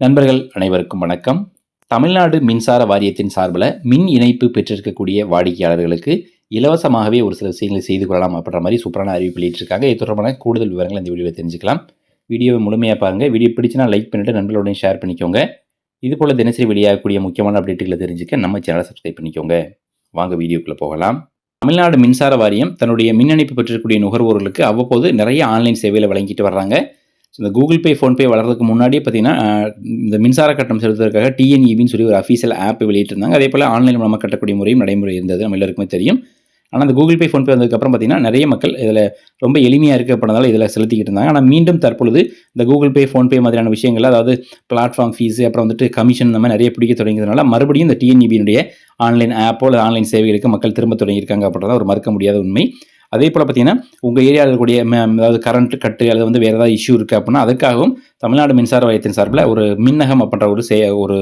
நண்பர்கள் அனைவருக்கும் வணக்கம். தமிழ்நாடு மின்சார வாரியத்தின் சார்பில் மின் இணைப்பு பெற்றிருக்கக்கூடிய வாடிக்கையாளர்களுக்கு இலவசமாகவே ஒரு சில விஷயங்களை செய்து கொள்ளலாம் அப்படின்ற மாதிரி சூப்பரான அறிவிப்பு வெளியிட்டிருக்காங்க. இது தொடர்பான கூடுதல் விவரங்கள் இந்த வீடியோவை தெரிஞ்சுக்கலாம். வீடியோவை முழுமையாக பாருங்கள் வீடியோ பிடிச்சினா லைக் பண்ணிவிட்டு நண்பர்களுடன் ஷேர் பண்ணிக்கோங்க. இது போல் தினசரி வெளியாகக்கூடிய முக்கியமான அப்டேட்டுகளை தெரிஞ்சுக்க நம்ம சேனலை சப்ஸ்கிரைப் பண்ணிக்கோங்க. வாங்க வீடியோக்குள்ளே போகலாம். தமிழ்நாடு மின்சார வாரியம் தன்னுடைய மின் இணைப்பு பெற்றிருக்கக்கூடிய நுகர்வோர்களுக்கு அவ்வப்போது நிறைய ஆன்லைன் சேவையில் வழங்கிட்டு வர்றாங்க. ஸோ இந்த கூகுள் பே ஃபோன்பே வளர்றதுக்கு முன்னாடியே பார்த்தீங்கன்னா இந்த மின்சார கட்டணம் செலுத்துவதற்காக டிஎன்இபின்னு சொல்லி ஒரு அஃபீஷியல் ஆப் வெளியிட்டிருந்தாங்க. அதே போல் ஆன்லைன் மூலமாக கட்டக்கூடிய முறையும் நடைமுறை இருந்தது. நம்ம எல்லாருக்குமே தெரியும். ஆனால் அந்த கூகுள் பே ஃபோன்பே வந்ததுக்கப்புறம் பார்த்தீங்கன்னா நிறைய மக்கள் இதில் ரொம்ப எளிமையாக இருக்க அப்படின்றதால இதில் செலுத்திக்கிட்டு இருந்தாங்க. ஆனால் மீண்டும் தற்பொழுது இந்த கூகுள் பே ஃபோன்பே மாதிரியான விஷயங்கள் அதாவது பிளாட்ஃபார்ம் ஃபீஸு அப்புறம் வந்துட்டு கமிஷன் இந்த மாதிரி நிறைய பிடிக்க தொடங்கியதுனால மறுபடியும் இந்த டிஎன்இபியினுடைய ஆன்லைன் ஆப்போ அல்லது ஆன்லைன் சேவைகளுக்கு மக்கள் திரும்ப தொடங்கியிருக்காங்க அப்படின்றத ஒரு மறக்க முடியாத உண்மை. அதே போல் பார்த்தீங்கன்னா உங்கள் ஏரியாவில் இருக்கக்கூடிய அதாவது கரண்ட் கட்டு அல்லது வந்து வேறு ஏதாவது இஷ்யூ இருக்குது அப்படின்னா அதுக்காகவும் தமிழ்நாடு மின்சார வாரியத்தின் சார்பில் ஒரு மின்னகம் அப்படின்ற ஒரு சே ஒரு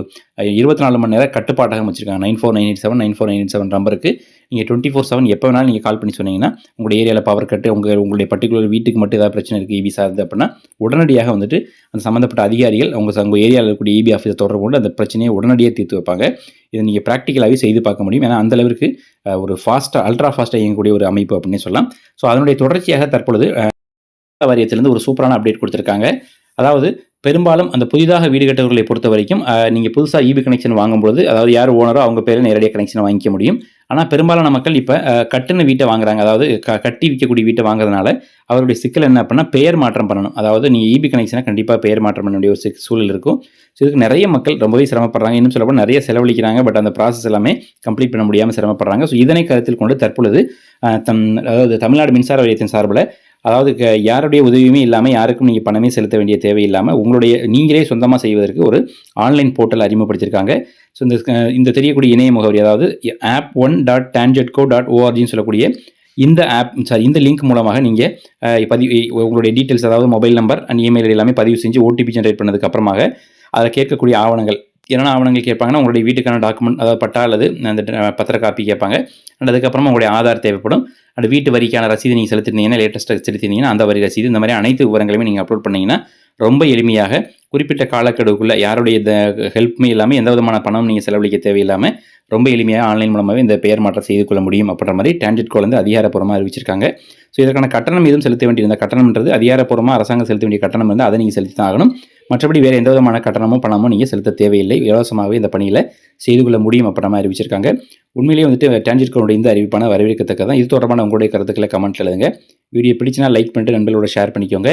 இருபத்தி நாலு மணி நேரம் கட்டுப்பாட்டகம் வச்சுருக்காங்க. Nine four nine eight seven nine four nine eight seven நம்பருக்கு நீங்கள் டுவெண்ட்டி ஃபோர் செவன் எப்போ வேணாலும் நீங்கள் கால் பண்ணி சொன்னீங்கன்னா உங்களுடைய ஏரியாவில் பவர் கட்டு உங்கள் உங்களுடைய பர்டிகுலர் வீட்டுக்கு மட்டும் ஏதாவது பிரச்சனை இருக்குது இபி சார்ந்து அப்படின்னா உடனடியாக வந்துட்டு அந்த சம்மந்தப்பட்ட அதிகாரிகள் அவங்க உங்கள் ஏரியாவில் இருக்கக்கூடிய இபி ஆஃபீஸை தொடர்பு கொண்டு அந்த பிரச்சனையை உடனடியாக தீர்த்து வைப்பாங்க. இதை நீங்கள் ப்ராக்டிக்கலாகவே செய்து பார்க்க முடியும். ஏன்னா அந்த அளவிற்கு ஒரு ஃபாஸ்ட்டாக அல்ட்ரா ஃபாஸ்ட்டாக இயங்கக்கூடிய ஒரு அமைப்பு அப்படின்னு சொல்லலாம். ஸோ அதனுடைய தொடர்ச்சியாக தற்பொழுது வாரியத்திலிருந்து ஒரு சூப்பரான அப்டேட் கொடுத்துருக்காங்க. அதாவது பெரும்பாலும் அந்த புதிதாக வீடு கட்டவர்களை பொறுத்த வரைக்கும் நீங்கள் புதுசாக இபி கனெக்ஷன் வாங்கும்போது அதாவது யார் ஓனரோ அவங்க பேரில் நேரடியாக கனெக்ஷனை வாங்கிக்க முடியும். ஆனால் பெரும்பாலான மக்கள் இப்போ கட்டுன வீட்டை வாங்குறாங்க. அதாவது க கட்டி விற்கக்கூடிய வீட்டை வாங்குறதுனால அவருடைய சிக்கல் என்ன அப்படின்னா பெயர் மாற்றம் பண்ணணும். அதாவது நீங்கள் இபி கனெக்ஷனை கண்டிப்பாக பெயர் மாற்றம் பண்ண வேண்டிய ஒரு சூழல் இருக்கும். ஸோ இதுக்கு நிறைய மக்கள் ரொம்பவே சிரமப்படுறாங்க. இன்னும் சொல்லப்போனால் நிறைய செலவழிக்கிறாங்க. பட் அந்த ப்ராசஸ் எல்லாமே கம்ப்ளீட் பண்ண முடியாமல் சிரமப்படுறாங்க. ஸோ இதனை கருத்தில் கொண்டு தற்பொழுது தம் அதாவது தமிழ்நாடு மின்சார வாரியத்தின் சார்பில் அதாவது யாருடைய உதவியுமே இல்லாமல் யாருக்கும் நீங்கள் பணமே செலுத்த வேண்டிய தேவையில்லாமல் உங்களுடைய நீங்களே சொந்தமாக செய்வதற்கு ஒரு ஆன்லைன் போர்ட்டல் அறிமுகப்படுத்தியிருக்காங்க ஸோ இந்த இந்த தெரியக்கூடிய இணைய முகவரி அதாவது app one dot TANGEDCO dot ஓஆர்ஜின்னு சொல்லக்கூடிய இந்த ஆப் சாரி இந்த லிங்க் மூலமாக நீங்கள் பதிவு உங்களுடைய டீட்டெயில்ஸ் அதாவது மொபைல் நம்பர் அண்ட் இமெயில் எல்லாமே பதிவு செஞ்சு ஓடிபி ஜென்ரேட் பண்ணதுக்கு அப்புறமாக அதில் கேட்கக்கூடிய ஆவணங்கள் என்னென்ன ஆவணங்கள் கேட்பாங்கன்னா உங்களுடைய வீட்டுக்கான டாக்குமெண்ட் அதாவது பட்டா அல்லது அந்த பத்திர காப்பி கேட்பாங்க. அண்ட் அதுக்கப்புறமா உங்களுடைய ஆதார் தேவைப்படும். அண்ட் வீட்டு வரிக்கான ரசீது நீங்கள் செலுத்திருந்தீங்கன்னா லேட்டஸ்ட்டாக செலுத்திருந்தீங்கன்னா அந்த வரி ரசீது இந்த மாதிரி அனைத்து விவரங்களையுமே நீங்கள் அப்லோட் பண்ணிங்கன்னா ரொம்ப எளிமையாக குறிப்பிட்ட காலக்கெடுவுக்குள்ளே யாருடைய இந்த ஹெல்ப்புமே இல்லாமல் எந்த விதமான பணம் நீங்கள் செலவழிக்க தேவையில்லாமல் ரொம்ப எளிமையாக ஆன்லைன் மூலமாகவே இந்த பெயர் மாற்றம் செய்து கொள்ள முடியும் அப்படின்ற மாதிரி டான்ஜெட் கோல் வந்து அதிகாரப்பூர்வமாக அறிவிச்சிருக்காங்க. ஸோ இதற்கான கட்டணம் எதுவும் செலுத்த வேண்டியிருந்த கட்டணம்ன்றது அதிகாரப்பூர்வமாக அரசாங்கம் செலுத்த வேண்டிய கட்டணம் வந்து அதை நீங்கள் செலுத்தி தான் ஆகணும். மற்றபடி வேறு எந்த விதமான கட்டணமும் பணமும் நீங்கள் செலுத்த தேவையில்லை. இலவசமாகவே இந்த பணியில் செய்து கொள்ள முடியும் அப்படின்ற மாதிரி அறிவிச்சிருக்காங்க. உண்மையிலேயே வந்துட்டு டான்ஜெட் கோலுடைய இந்த அறிவிப்பான வரவேற்கத்தக்கதான் இது தொடர்பான உங்களுடைய கருத்துக்களை கமெண்ட்டில் எழுதுங்க. வீடியோ பிடிச்சினா லைக் பண்ணிட்டு நண்பர்களோட ஷேர் பண்ணிக்கோங்க.